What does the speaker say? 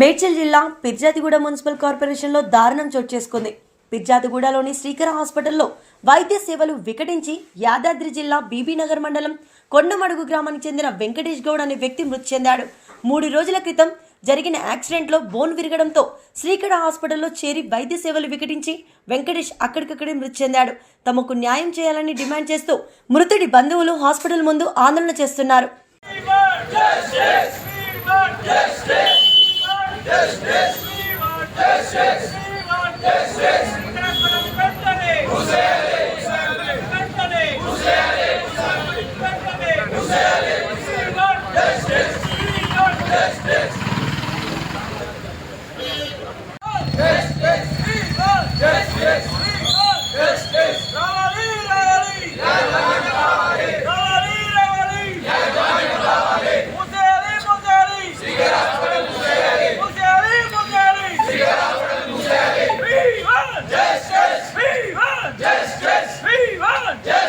మేడ్చల్ జిల్లా పిర్జాతిగూడ మున్సిపల్ కార్పొరేషన్లో దారుణం చోటు చేసుకుంది. పిర్జాతిగూడలోని శ్రీకర హాస్పిటల్లో వైద్య సేవలు వికటించి యాదాద్రి జిల్లా బీబీనగర్ మండలం కొండమడుగు గ్రామానికి చెందిన వెంకటేష్ గౌడ్ అనే వ్యక్తి మృతి చెందాడు. మూడు రోజుల క్రితం జరిగిన యాక్సిడెంట్లో బోన్ విరగడంతో శ్రీకర హాస్పిటల్లో చేరి వైద్య సేవలు వికటించి వెంకటేష్ అక్కడికక్కడే మృతి చెందాడు. తమకు న్యాయం చేయాలని డిమాండ్ చేస్తూ మృతుడి బంధువులు హాస్పిటల్ ముందు ఆందోళన చేస్తున్నారు. yes, yes, yes, yes.